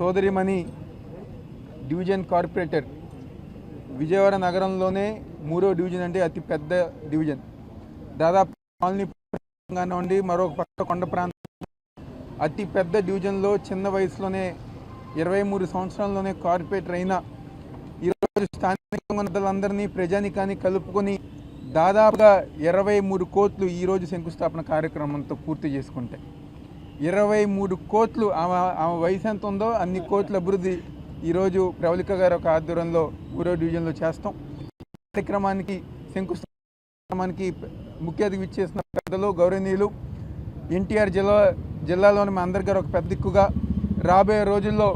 సోదరిమణి division corporator. Vijayawada నగరంలోనే మూడో division అంటే అతి పెద్ద డివిజన్. దాదాపు కాలనీ నుండి మరొక పక్క కొండ ప్రాంతం. అతి పెద్ద డివిజన్లో చిన్న వయసులోనే ఇరవై మూడు సంవత్సరాల్లోనే కార్పొరేటర్ అయిన ఈరోజు స్థానిక ఉన్నతులందరినీ ప్రజానికాన్ని కలుపుకొని దాదాపుగా ఇరవై మూడు కోట్లు ఈరోజు శంకుస్థాపన కార్యక్రమంతో పూర్తి చేసుకుంటే. ఇరవై మూడు కోట్లు ఆమె ఆమె వయసు ఎంత ఉందో అన్ని కోట్ల అభివృద్ధి ఈరోజు ప్రవళిక గారు ఒక ఆధ్వర్యంలో మూడో డివిజన్లో చేస్తాం. కార్యక్రమానికి శంకుస్థాపనానికి ముఖ్య అతిథి ఇచ్చేసిన పెద్దలు గౌరవనీయులు ఎన్టీఆర్ జిల్లా జిల్లాలోని మా అందరి గారు ఒక పెద్ద దిక్కుగా రాబోయే రోజుల్లో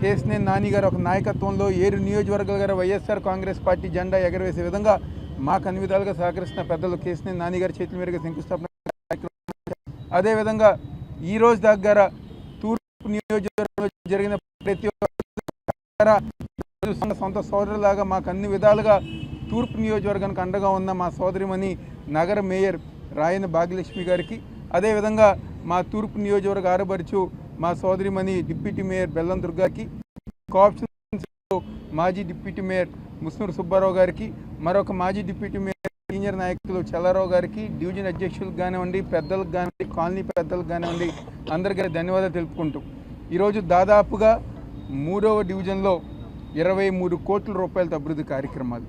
కేసినేని నాని గారు ఒక నాయకత్వంలో ఏరు నియోజకవర్గాల గారు వైఎస్ఆర్ కాంగ్రెస్ పార్టీ జెండా ఎగరవేసే విధంగా మాకు అన్ని విధాలుగా సహకరిస్తున్న పెద్దలు కేసినేని నాని గారి చేతుల మీదుగా శంకుస్థాపన అదేవిధంగా ఈ రోజు దగ్గర తూర్పు నియోజకవర్గంలో జరిగిన ప్రతి ఒక్క సొంత సొంత సోదరులాగా మాకు అన్ని విధాలుగా తూర్పు నియోజకవర్గానికి అండగా ఉన్న మా సోదరిమణి నగర మేయర్ రాయన భాగ్యలక్ష్మి గారికి అదేవిధంగా మా తూర్పు నియోజకవర్గ ఆరబరుచు మా సోదరిమణి డిప్యూటీ మేయర్ బెల్లం దుర్గాకి కోఆప్షన్స్ మాజీ డిప్యూటీ మేయర్ ముస్నూరు సుబ్బారావు గారికి మరొక మాజీ డిప్యూటీ మేయర్ సీనియర్ నాయకులు చల్లారావు గారికి డివిజన్ అధ్యక్షులకు కానివ్వండి పెద్దలకు కానివ్వండి కాలనీ పెద్దలకు కానివ్వండి అందరికీ ధన్యవాదాలు తెలుపుకుంటూ. ఈరోజు దాదాపుగా మూడవ డివిజన్లో ఇరవై మూడు కోట్ల రూపాయలతో అభివృద్ధి కార్యక్రమాలు.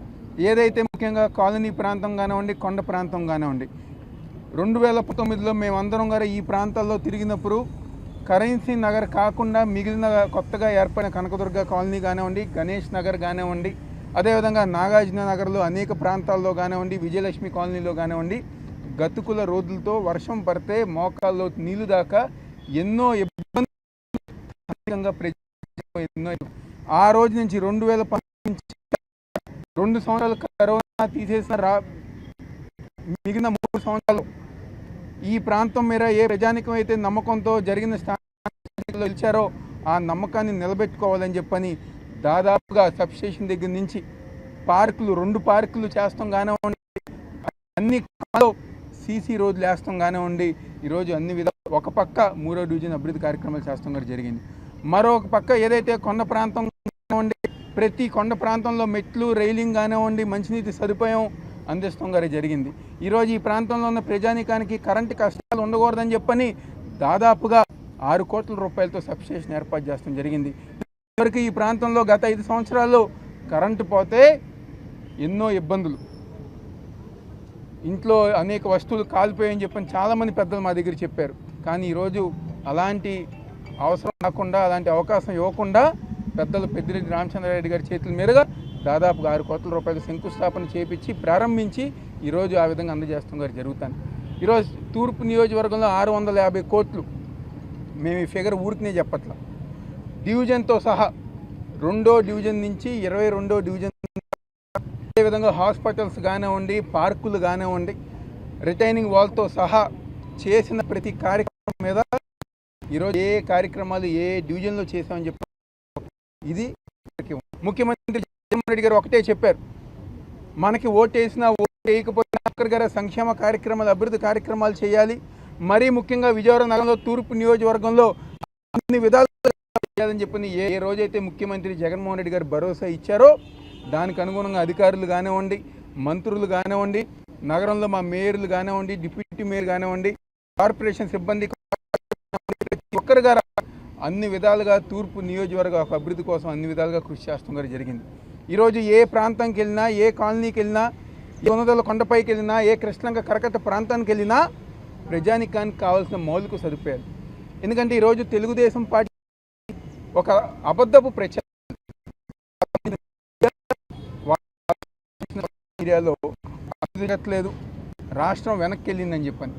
ఏదైతే ముఖ్యంగా కాలనీ ప్రాంతం కానివ్వండి కొండ ప్రాంతం కానివ్వండి రెండు వేల పంతొమ్మిదిలో మేమందరం గారు ఈ ప్రాంతాల్లో తిరిగినప్పుడు కరెన్సీ నగర్ కాకుండా మిగిలిన కొత్తగా ఏర్పడిన కనకదుర్గ కాలనీ కానివ్వండి గణేష్ నగర్ కానివ్వండి అదేవిధంగా నాగార్జున నగర్లో అనేక ప్రాంతాల్లో కానివ్వండి విజయలక్ష్మి కాలనీలో కానివ్వండి గతుకుల రోడ్లతో వర్షం పడితే మోకాల్లో నీళ్ళు దాకా ఎన్నో ఇబ్బంది ప్రజలు ఎన్నో ఆ రోజు నుంచి రెండు వేల రెండు సంవత్సరాలు కరోనా తీసేసిన రా మిగిలిన మూడు సంవత్సరాలు. ఈ ప్రాంతం మీద ఏ ప్రజానికం అయితే నమ్మకంతో జరిగిన స్థానంలో నిలిచారో ఆ నమ్మకాన్ని నిలబెట్టుకోవాలని చెప్పని దాదాపుగా సబ్స్టేషన్ దగ్గర నుంచి పార్కులు రెండు పార్కులు చేస్తాం కానివ్వండి. అన్ని సీసీ రోడ్లు వేస్తాం కానివ్వండి. ఈరోజు అన్ని విధాలు ఒక పక్క మూడో డివిజన్ అభివృద్ధి కార్యక్రమాలు చేస్తాం కూడా జరిగింది. మరొక పక్క ఏదైతే కొండ ప్రాంతం కానివ్వండి ప్రతి కొండ ప్రాంతంలో మెట్లు రైలింగ్ కానివ్వండి మంచినీటి సదుపాయం అందిస్తాం గారి జరిగింది. ఈరోజు ఈ ప్రాంతంలో ఉన్న ప్రజానికానికి కరెంటు కష్టాలు ఉండకూడదని చెప్పని దాదాపుగా ఆరు కోట్ల రూపాయలతో సబ్స్టేషన్ ఏర్పాటు చేస్తాం జరిగింది. ఇప్పటివరకు ఈ ప్రాంతంలో గత ఐదు సంవత్సరాల్లో కరెంటు పోతే ఎన్నో ఇబ్బందులు. ఇంట్లో అనేక వస్తువులు కాలిపోయాయని చెప్పని చాలామంది పెద్దలు మా దగ్గర చెప్పారు. కానీ ఈరోజు అలాంటి అవసరం రాకుండా అలాంటి అవకాశం ఇవ్వకుండా పెద్దలు పెద్దిరెడ్డి రామచంద్రారెడ్డి గారి చేతుల మీదుగా దాదాపుగా ఆరు కోట్ల రూపాయలు శంకుస్థాపన చేపించి ప్రారంభించి ఈరోజు ఆ విధంగా అందజేస్తాం గారు జరుగుతాను. ఈరోజు తూర్పు నియోజకవర్గంలో ఆరు వందల యాభై కోట్లు. మేము ఈ ఫిగర్ ఊరికినే చెప్పట్ల. డివిజన్తో సహా రెండో డివిజన్ నుంచి ఇరవై రెండో డివిజన్ అదేవిధంగా హాస్పిటల్స్ కానివ్వండి పార్కులు కానివ్వండి రిటైనింగ్ వాల్తో సహా చేసిన ప్రతి కార్యక్రమం మీద ఈరోజు ఏ కార్యక్రమాలు ఏ డివిజన్లో చేశామని చెప్పి ఇది ముఖ్యమంత్రి జగన్మోహన్ రెడ్డి గారు ఒకటే చెప్పారు. మనకి ఓటేసినా ఓటు వేయకపోయినా అక్కడ గారు సంక్షేమ కార్యక్రమాలు అభివృద్ధి కార్యక్రమాలు చేయాలి. మరీ ముఖ్యంగా విజయవాడ నగరంలో తూర్పు నియోజకవర్గంలో అన్ని విధాలుగా చేయాలని చెప్పింది ఏ ఏ రోజైతే ముఖ్యమంత్రి జగన్మోహన్ రెడ్డి గారు భరోసా ఇచ్చారో దానికి అనుగుణంగా అధికారులు కానివ్వండి మంత్రులు కానివ్వండి నగరంలో మా మేయర్లు కానివ్వండి డిప్యూటీ మేయర్ కానివ్వండి కార్పొరేషన్ సిబ్బంది ఒక్కరు గారు అన్ని విధాలుగా తూర్పు నియోజకవర్గ అభివృద్ధి కోసం అన్ని విధాలుగా కృషి చేస్తాం గారు జరిగింది. ఈరోజు ఏ ప్రాంతానికి వెళ్ళినా ఏ కాలనీకి వెళ్ళినా ఏ ఉన్నదల కొండపైకి వెళ్ళినా ఏ కృష్ణంక కరకట్ట ప్రాంతానికి వెళ్ళినా ప్రజానికానికి కావాల్సిన మౌలిక సదుపాయాలు. ఎందుకంటే ఈరోజు తెలుగుదేశం పార్టీ ఒక అబద్ధపు ప్రచారం ఏరియాలో జరగట్లేదు రాష్ట్రం వెనక్కి వెళ్ళిందని చెప్పని.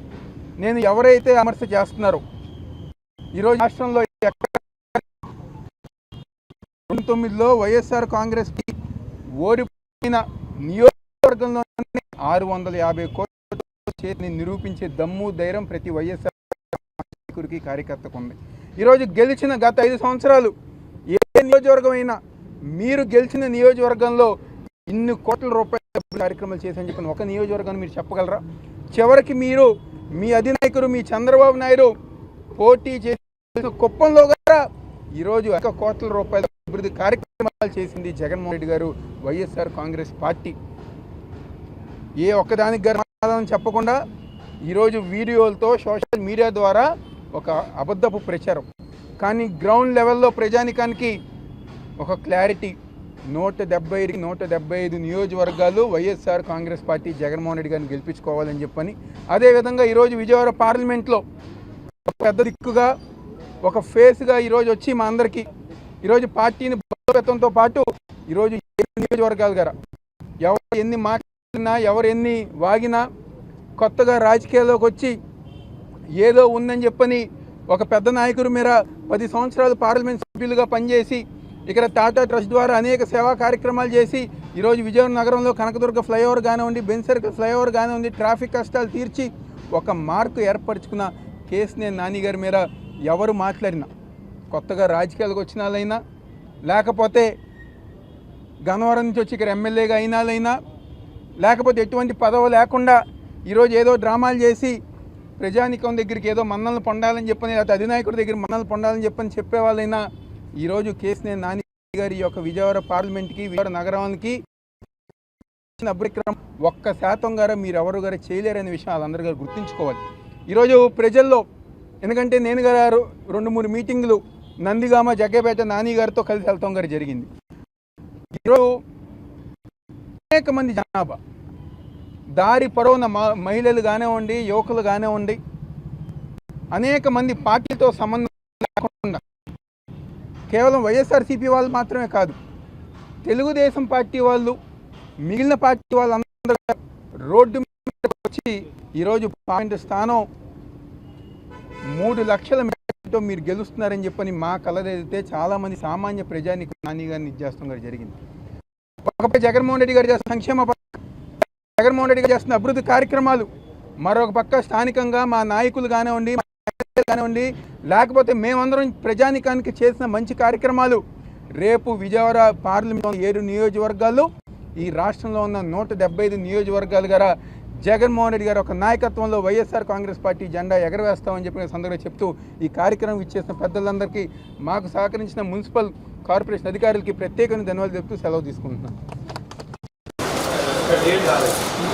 నేను ఎవరైతే విమర్శ చేస్తున్నారో ఈరోజు రాష్ట్రంలో రెండు తొమ్మిదిలో వైఎస్ఆర్ కాంగ్రెస్కి ఓడిపోయిన నియోజకవర్గంలోనే ఆరు వందల యాభై కోట్ల చేతిని నిరూపించే దమ్ము ధైర్యం ప్రతి వైఎస్ఆర్ కార్యకర్తకు ఉంది. ఈరోజు గెలిచిన గత ఐదు సంవత్సరాలు ఏ నియోజకవర్గం అయినా మీరు గెలిచిన నియోజకవర్గంలో ఇన్ని కోట్ల రూపాయల కార్యక్రమాలు చేశారని చెప్పిన ఒక నియోజకవర్గాన్ని మీరు చెప్పగలరా? చివరికి మీరు మీ అధినాయకుడు మీ చంద్రబాబు నాయుడు పోటీ చేసిన కుప్పంలో కూడా ఈరోజు ఒక కోట్ల రూపాయల అభివృద్ధి కార్యక్రమాలు చేసింది జగన్మోహన్ రెడ్డి గారు వైఎస్ఆర్ కాంగ్రెస్ పార్టీ. ఏ ఒక్కదానికి గారు సమాధానం చెప్పకుండా ఈరోజు వీడియోలతో సోషల్ మీడియా ద్వారా ఒక అబద్ధపు ప్రచారం. కానీ గ్రౌండ్ లెవెల్లో ప్రజానికానికి ఒక క్లారిటీ. నూట డెబ్బై ఐదు నూట డెబ్బై ఐదు నియోజకవర్గాలు వైఎస్ఆర్ కాంగ్రెస్ పార్టీ జగన్మోహన్ రెడ్డి గారిని గెలిపించుకోవాలని చెప్పని అదేవిధంగా ఈరోజు విజయవాడ పార్లమెంట్లో ఒక పెద్ద దిక్కుగా ఒక ఫేస్గా ఈరోజు వచ్చి మా అందరికీ ఈరోజు పార్టీని బలోపేతంతో పాటు ఈరోజు నియోజకవర్గాలు గారా. ఎవరు ఎన్ని మాట్లాడినా ఎవరు ఎన్ని వాగినా కొత్తగా రాజకీయాల్లోకి వచ్చి ఏదో ఉందని చెప్పని ఒక పెద్ద నాయకుడు మీద పది సంవత్సరాలు పార్లమెంట్ సభ్యులుగా పనిచేసి ఇక్కడ టాటా ట్రస్ట్ ద్వారా అనేక సేవా కార్యక్రమాలు చేసి ఈరోజు విజయనగరం నగరంలో కనకదుర్గ ఫ్లైఓవర్ కానివ్వండి బెన్ సర్కిల్ ఫ్లైఓవర్ కానివ్వండి ట్రాఫిక్ కష్టాలు తీర్చి ఒక మార్కు ఏర్పరచుకున్న కేసునే నానిగారి మీద ఎవరు మాట్లాడినా కొత్తగా రాజకీయాలకు వచ్చిన వాళ్ళైనా లేకపోతే గన్నవరం నుంచి వచ్చి ఇక్కడ ఎమ్మెల్యేగా అయిన లేకపోతే ఎటువంటి పదవి లేకుండా ఈరోజు ఏదో డ్రామాలు చేసి ప్రజానికం దగ్గరికి ఏదో మన్నలు పొందాలని చెప్పని లేకపోతే అధినాయకుడి దగ్గర మన్నలు పొందాలని చెప్పని చెప్పేవాళ్ళైనా ఈరోజు కేసునే నాని గారి యొక్క విజయవాడ పార్లమెంట్కి విజయవాడ నగరానికి అభిక్రమం ఒక్క శాతం గారు మీరు ఎవరు గారు చేయలేరనే విషయం వాళ్ళందరూ గారు గుర్తుంచుకోవాలి. ఈరోజు ప్రజల్లో ఎందుకంటే నేను గారు రెండు మూడు మీటింగ్లు నందిగామ జగ్గపేట నాని గారితో కలిసి వెళ్తాం గారు జరిగింది. ఈరోజు అనేక మంది జనాభా దారి పొడవున మ- మహిళలు కానివ్వండి యువకులు కానివ్వండి అనేక మంది పార్టీతో సంబంధం లేకుండా కేవలం వైఎస్ఆర్సీపీ వాళ్ళు మాత్రమే కాదు తెలుగుదేశం పార్టీ వాళ్ళు మిగిలిన పార్టీ వాళ్ళందరూ రోడ్డు మీద వచ్చి ఈరోజు పాయింట్ స్థానం మూడు లక్షల మీటర్తో మీరు గెలుస్తున్నారని చెప్పని మా కలదైతే చాలామంది సామాన్య ప్రజానికి నాని గారిని ఇచ్చేస్తున్నారు జరిగింది. ఒకపై జగన్మోహన్ రెడ్డి గారు సంక్షేమ పథకం జగన్మోహన్ రెడ్డి గారు చేస్తున్న అభివృద్ధి కార్యక్రమాలు మరొక పక్క స్థానికంగా మా నాయకులు కానివ్వండి కానివ్వండి లేకపోతే మేమందరం ప్రజానికానికి చేసిన మంచి కార్యక్రమాలు. రేపు విజయవాడ పార్లమెంట్ ఏడు నియోజకవర్గాలు ఈ రాష్ట్రంలో ఉన్న నూట డెబ్బై ఐదు నియోజకవర్గాలు గారా జగన్మోహన్ రెడ్డి గారు ఒక నాయకత్వంలో వైఎస్ఆర్ కాంగ్రెస్ పార్టీ జెండా ఎగరవేస్తామని చెప్పిన సందర్భంగా చెప్తూ ఈ కార్యక్రమం ఇచ్చేసిన పెద్దలందరికీ మాకు సహకరించిన మున్సిపల్ కార్పొరేషన్ అధికారులకి ప్రత్యేకంగా ధన్యవాదాలు చెప్తూ సెలవు తీసుకుంటున్నాను